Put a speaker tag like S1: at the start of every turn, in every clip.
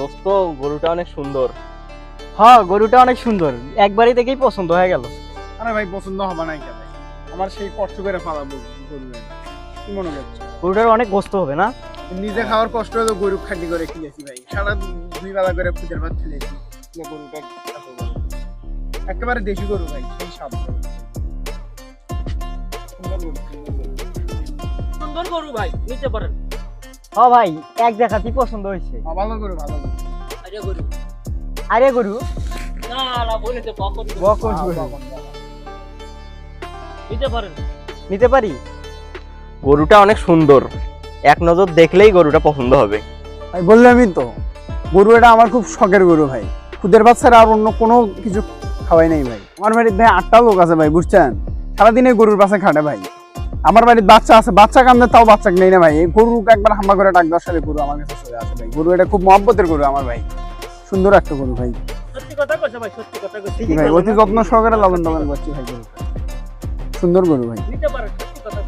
S1: দোস্ত গরুটা অনেক সুন্দর।
S2: হ্যাঁ গরুটা অনেক সুন্দর। একবারই দেখেই পছন্দ হয়ে গেল।
S3: আরে ভাই পছন্দ হবে না কেন আমার সেই কষ্ট করে ফালাবো গরু কি মনে করছ?
S2: গরুটার অনেক গোস্ত হবে না?
S3: নিজে খাওয়ার কষ্ট হলো গরু খাটি করে কিনেছি ভাই। সারা দুই বেলা করে খুদের ভাত খেলেছি। গরুটা একেবারে দেশি গরু ভাই সেই স্বাদ। সুন্দর গরু, সুন্দর গরু
S4: ভাই নিতে পারেন
S2: ভাই এক দেখাতেই পছন্দ হয়েছে।
S3: হ্যাঁ, ভালো গরু ভালো গরু
S4: আরে গরু।
S2: আরে গরু?
S4: না না বলেছে বকন
S2: বকন
S3: বাবা।
S4: নিতে পারেন।
S2: নিতে পারি?
S1: গরুটা অনেক সুন্দর। এক নজর দেখলেই গরুটা পছন্দ হবে।
S3: ভাই বললামই তো গরু এটা আমার খুব শখের গরু ভাই। খুদের ছাড়া আর অন্য কোনো কিছু খাওয়াই নাই ভাই। আমার বাড়িতে ভাই আটটা লোক আছে ভাই বুঝছেন? সারাদিন এই গরুর পাশে খাটে ভাই। আমার বাড়ির বাচ্চা আছে বাচ্চা কান্দে তাও বাচ্চা নেই না ভাই। এই গরু একবার হাম্বা করে ডাক দেওয়ার সাথে গরু আমার কাছে চলে আসে ভাই। গরু এটা খুব মহব্বতের গরু আমার ভাই। সুন্দর একটা গরু ভাই।
S4: সত্যি কথা ভাই সত্যি কথা কইছে।
S3: কি ভাই অতি যত্ন সহকারে লালন পালন করছি ভাই গরুটা সুন্দর গরু ভাই।
S4: নিতে পারেন সত্যি কথা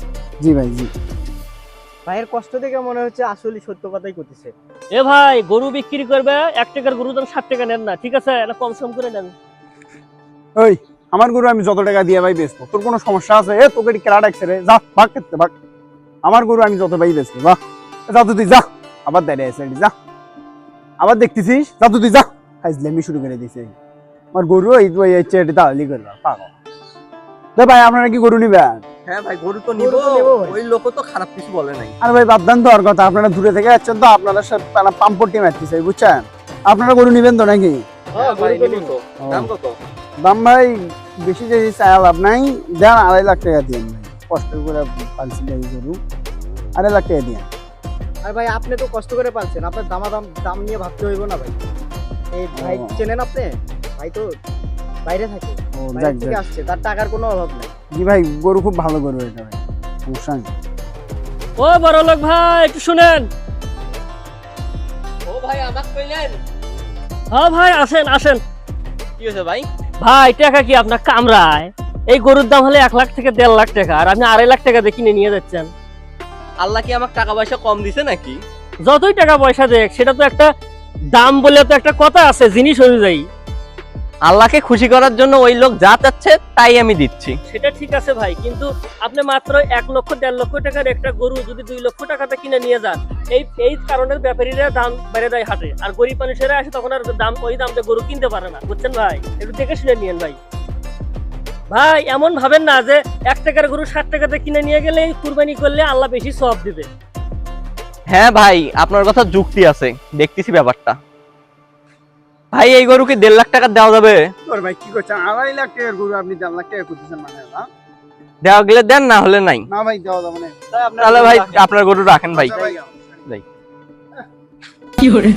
S3: জি ভাই জি।
S2: ভাইয়ের কষ্ট দেখে মনে হচ্ছে আসলে সত্য কথাই করতেছে
S4: এ ভাই গরু বিক্রি করবে এক টাকার গরু দাম ষাট টাকা নেন না ঠিক আছে? এটা কম সম করে নেন।
S3: ওই আমার গরু আমি যত টাকা দিয়ে ভাই বেচবো তোর কোনো সমস্যা আছে? এ তোকে কেরা ডাকছে রে যা ভাগ খেতে ভাগ। আমার গরু আমি যত ভাই বেচবো বাহ। যা তুই যা। আবার দাঁড়িয়ে আছে যা। আবার দেখতেছিস? যা তুই যা। ফাইজলামি শুরু করে দিছে আমার গরু এই তো এই চেটে করবা পাগল। দে ভাই আপনারা কি গরু নিবেন?
S1: হ্যাঁ ভাই গরু তো
S2: নিবো। তো।
S1: ওই লোক তো খারাপ কিছু বলে নাই।
S3: আর ভাই বাদ দেন তো আর কথা আপনারা দূরে থেকে যাচ্ছেন তো আপনারা সব পাম্পটি মারতেছে বুঝছেন? আপনারা গরু নিবেন তো নাকি?
S1: হ্যাঁ ভাই নিবো। তো দাম কত?
S3: দাম ভাই বেশি যে চায় লাভ নাই। দেন আড়াই লাখ টাকা দিন ভাই। কষ্ট করে পালছি ভাই গরু। আড়াই লাখ টাকা দিন
S2: আর ভাই আপনি তো কষ্ট করে পাচ্ছেন আপনার দামা দাম দাম নিয়ে ভাবতে হইব না ভাই। এই ভাই চেনেন আপনি? ভাই তো বাইরে থাকে। বাইরে থেকে আসছে। তার টাকার কোনো অভাব নেই।
S3: জি ভাই গরু খুব ভালো গরু এটা ভাই। সমস্যা নেই
S4: ও বড় লোক ভাই একটু শুনেন।
S1: ও ভাই আমাক কইলেন
S4: হ্যাঁ ভাই আসেন আসেন।
S1: কি হয়েছে ভাই?
S4: ভাই টাকা কি আপনার কামরায় এই গরুর দাম হলে এক লাখ থেকে দেড় লাখ টাকা আর আপনি আড়াই লাখ টাকা দিয়ে কিনে নিয়ে যাচ্ছেন।
S1: আল্লাহ কি আমাকে টাকা পয়সা কম দিছে নাকি?
S4: যতই টাকা পয়সা দেখ সেটা তো একটা দাম বলে তো একটা কথা আছে জিনিস অনুযায়ী।
S1: আল্লাহকে খুশি করার জন্য ওই লোক যা চাচ্ছে তাই আমি দিচ্ছি।
S4: সেটা ঠিক আছে ভাই কিন্তু আপনি মাত্র এক লক্ষ দেড় লক্ষ টাকার একটা গরু যদি দুই লক্ষ টাকাতে কিনে নিয়ে যান এই এই কারণে ব্যাপারীরা দাম বেড়ে দেয় হাটে। আর গরিব মানুষেরা আসে তখন আর দাম ওই দাম দিয়ে গরু কিনতে পারে না। বুঝছেন ভাই? একটু দেখে শুনে নিয়েন ভাই। ভাই এমন ভাবেন না যে এক টাকার গরু ষাট টাকাতে কিনে নিয়ে গেলে এই কুরবানি করলে আল্লাহ বেশি সব দিবে।
S1: হ্যাঁ ভাই আপনার কথা যুক্তি আছে। দেখতেছি ব্যাপারটা। ভাই এই গরুকে দেড় লাখ টাকা দেওয়া যাবে?
S3: তোর ভাই কি করছেন আড়াই লাখ টাকার গরু আপনি দেড় লাখ টাকা করতেছেন মানে
S1: দেওয়া গেলে দেন না হলে নাই।
S3: না ভাই দেওয়া যাবে না।
S1: তাহলে ভাই আপনার গরু রাখেন ভাই।
S3: ভাই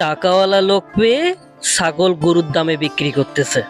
S4: টাকাওয়ালা লোক পেয়ে ছাগল গরুর দামে বিক্রি করতেছে।